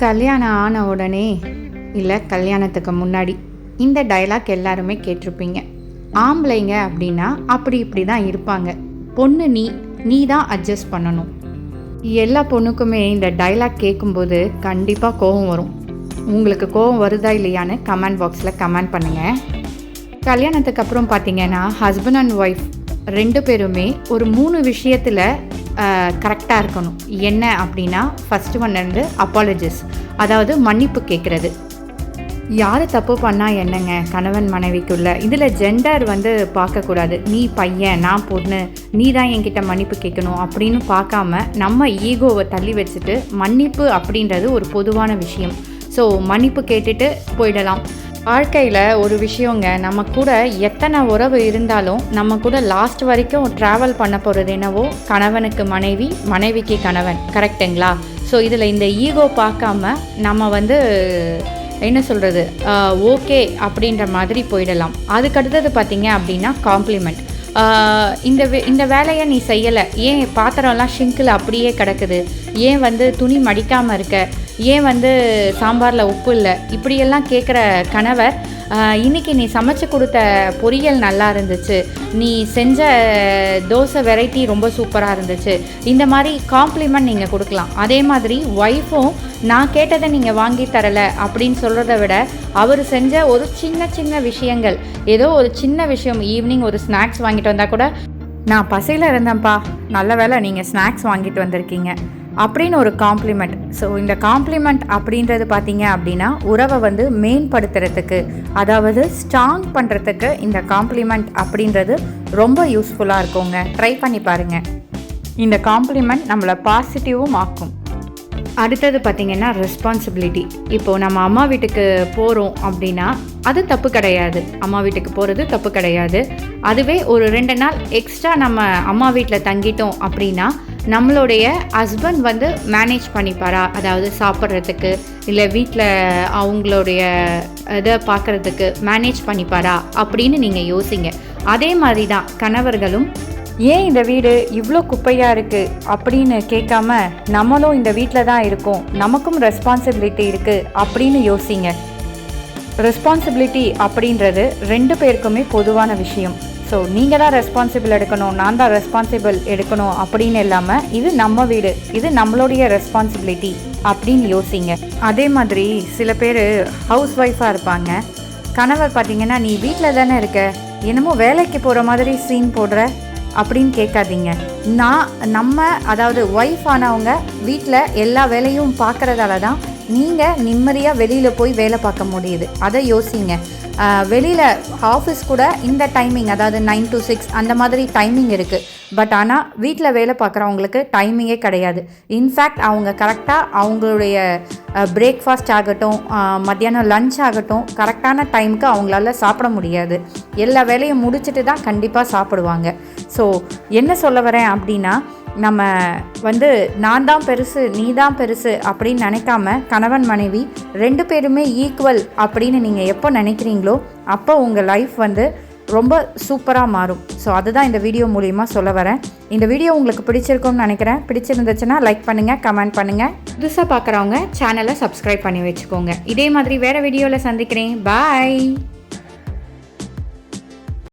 கல்யாணம் ஆன உடனே இல்லை கல்யாணத்துக்கு முன்னாடி இந்த டயலாக் எல்லாருமே கேட்டிருப்பீங்க. ஆம்பளைங்க அப்படின்னா அப்படி இப்படி தான் இருப்பாங்க. பொண்ணு நீ நீ தான் அட்ஜஸ்ட் பண்ணணும். எல்லா பொண்ணுக்குமே இந்த டைலாக் கேட்கும்போது கண்டிப்பாக கோபம் வரும். உங்களுக்கு கோபம் வருதா இல்லையான்னு கமெண்ட் பாக்ஸில் கமெண்ட் பண்ணுங்கள் கல்யாணத்துக்கு அப்புறம் பார்த்தீங்கன்னா ஹஸ்பண்ட் அண்ட் ஒய்ஃப் ரெண்டு பேருமே ஒரு மூணு விஷயத்தில் கரெக்டாக இருக்கணும். என்ன அப்படின்னா ஃபஸ்ட்டு ஒன் வந்து அப்பாலஜிஸ் அதாவது மன்னிப்பு கேட்குறது யார் தப்பு பண்ணால் என்னங்க? கணவன் மனைவிக்குள்ள. இதில் ஜெண்டர் வந்து பார்க்கக்கூடாது. நீ பையன் நான் பொண்ணு நீ தான் என்கிட்ட மன்னிப்பு கேட்கணும் அப்படின்னு பார்க்காம நம்ம ஈகோவை தள்ளி வச்சுட்டு மன்னிப்பு அப்படின்றது ஒரு பொதுவான விஷயம். ஸோ மன்னிப்பு கேட்டுட்டு போயிடலாம். வாழ்க்கையில் ஒரு விஷயங்க நம்ம கூட எத்தனை உறவு இருந்தாலும் நம்ம கூட லாஸ்ட் வரைக்கும் ட்ராவல் பண்ண போகிறது என்னவோ கணவனுக்கு மனைவி மனைவிக்கு கணவன். கரெக்டுங்களா ஸோ இதில் இந்த ஈகோ பார்க்காம நம்ம வந்து என்ன சொல்கிறது ஓகே அப்படின்ற மாதிரி போயிடலாம். அதுக்கடுத்தது பார்த்தீங்க அப்படின்னா காம்ப்ளிமெண்ட் இந்த வே இந்த வேலையை நீ செய்யலை. ஏன் பாத்திரம்லாம் ஷிங்கில் அப்படியே கிடக்குது? ஏன் வந்து துணி மடிக்காமல் இருக்க? ஏன் வந்து சாம்பாரில் உப்பு இல்லை? இப்படியெல்லாம் கேட்குற கணவர் இன்றைக்கி நீ சமைச்சு கொடுத்த பொரியல் நல்லா இருந்துச்சு. நீ செஞ்ச தோசை வெரைட்டி ரொம்ப சூப்பராக இருந்துச்சு. இந்த மாதிரி காம்ப்ளிமெண்ட் நீங்கள் கொடுக்கலாம். அதே மாதிரி ஒய்ஃபும் நான் கேட்டதை நீங்கள் வாங்கி தரலை அப்படின்னு சொல்கிறத விட அவர் செஞ்ச ஒரு சின்ன சின்ன விஷயங்கள். ஏதோ ஒரு சின்ன விஷயம் ஈவினிங் ஒரு ஸ்நாக்ஸ் வாங்கிட்டு வந்தால் கூட நான் பசியில் இருந்தேன்ப்பா. நல்ல வேலை நீங்கள் ஸ்நாக்ஸ் வாங்கிட்டு வந்திருக்கீங்க. அப்படின்னு ஒரு காம்ப்ளிமெண்ட் ஸோ இந்த காம்ப்ளிமெண்ட் அப்படின்றது பார்த்தீங்க அப்படின்னா உறவை வந்து மேம்படுத்துறதுக்கு அதாவது ஸ்ட்ராங் பண்ணுறதுக்கு இந்த காம்ப்ளிமெண்ட் அப்படின்றது ரொம்ப யூஸ்ஃபுல்லாக இருக்குங்க. ட்ரை பண்ணி பாருங்கள் இந்த காம்ப்ளிமெண்ட் நம்மளை பாசிட்டிவும் ஆக்கும். அடுத்தது பார்த்திங்கன்னா ரெஸ்பான்சிபிலிட்டி இப்போது நம்ம அம்மா வீட்டுக்கு போகிறோம் அப்படின்னா அது தப்பு கிடையாது. அம்மா வீட்டுக்கு போகிறது தப்பு கிடையாது. அதுவே ஒரு ரெண்டு நாள் எக்ஸ்ட்ரா நம்ம அம்மா வீட்டில் தங்கிட்டோம் அப்படின்னா நம்மளுடைய ஹஸ்பண்ட் வந்து மேனேஜ் பண்ணிப்பாரா? அதாவது சாப்பிட்றதுக்கு இல்லை வீட்டில் அவங்களுடைய இதை பார்க்குறதுக்கு மேனேஜ் பண்ணிப்பாரா? அப்படின்னு நீங்கள் யோசிங்க. அதே மாதிரி தான் கணவர்களும் ஏன் இந்த வீடு இவ்வளோ குப்பையாக இருக்குது அப்படின்னு கேட்காம நம்மளும் இந்த வீட்டில் தான் இருக்கோம். நமக்கும் ரெஸ்பான்சிபிலிட்டி இருக்குது அப்படின்னு யோசிங்க. ரெஸ்பான்சிபிலிட்டி அப்படின்றது ரெண்டு பேருக்குமே பொதுவான விஷயம். ஸோ நீங்கள் தான் ரெஸ்பான்சிபிள் எடுக்கணும் நான் தான் ரெஸ்பான்சிபிள் எடுக்கணும் அப்படின்னு இல்லாமல் இது நம்ம வீடு இது நம்மளுடைய ரெஸ்பான்சிபிலிட்டி அப்படின்னு யோசிங்க. அதே மாதிரி சில பேர் ஹவுஸ் ஒய்ஃபாக இருப்பாங்க. கணவர் பார்த்தீங்கன்னா நீ வீட்டில் தானே இருக்க? என்னமோ வேலைக்கு போகிற மாதிரி சீன் போடுற? அப்படின்னு கேட்காதீங்க. நான் நம்ம அதாவது ஒய்ஃப் ஆனவங்க வீட்டில் எல்லா வேலையும் பார்க்குறதால தான் நீங்கள் நிம்மதியாக வெளியில் போய் வேலை பார்க்க முடியுது. அதை யோசிங்க. வெளியில் ஆஃபீஸ் கூட இந்த டைமிங் அதாவது நைன் டு சிக்ஸ் அந்த மாதிரி டைமிங் இருக்குது பட் ஆனால் வீட்டில் வேலை பார்க்குறவங்களுக்கு டைமிங்கே கிடையாது. இன்ஃபேக்ட் அவங்க கரெக்டாக அவங்களுடைய பிரேக்ஃபாஸ்ட் ஆகட்டும் மத்தியானம் லஞ்ச் ஆகட்டும் கரெக்டான டைமுக்கு அவங்களால சாப்பிட முடியாது. எல்லா வேலையும் முடிச்சுட்டு தான் கண்டிப்பாக சாப்பிடுவாங்க. ஸோ என்ன சொல்ல வரேன் அப்படின்னா நம்ம வந்து நான் தான் பெருசு நீ தான் பெருசு அப்படின்னு நினைக்காம கணவன் மனைவி ரெண்டு பேருமே ஈக்குவல் அப்படின்னு நீங்கள் எப்போ நினைக்கிறீங்களோ அப்போ உங்கள் லைஃப் வந்து ரொம்ப சூப்பராக மாறும். ஸோ அதுதான் இந்த வீடியோ மூலிமா சொல்ல வரேன். இந்த வீடியோ உங்களுக்கு பிடிச்சிருக்கும்னு நினைக்கிறேன். பிடிச்சிருந்துச்சுன்னா லைக் பண்ணுங்கள் கமெண்ட் பண்ணுங்கள் புதுசாக பார்க்குறவங்க சேனலை சப்ஸ்கிரைப் பண்ணி வச்சுக்கோங்க. இதே மாதிரி வேறு வீடியோவில் சந்திக்கிறேன். பாய்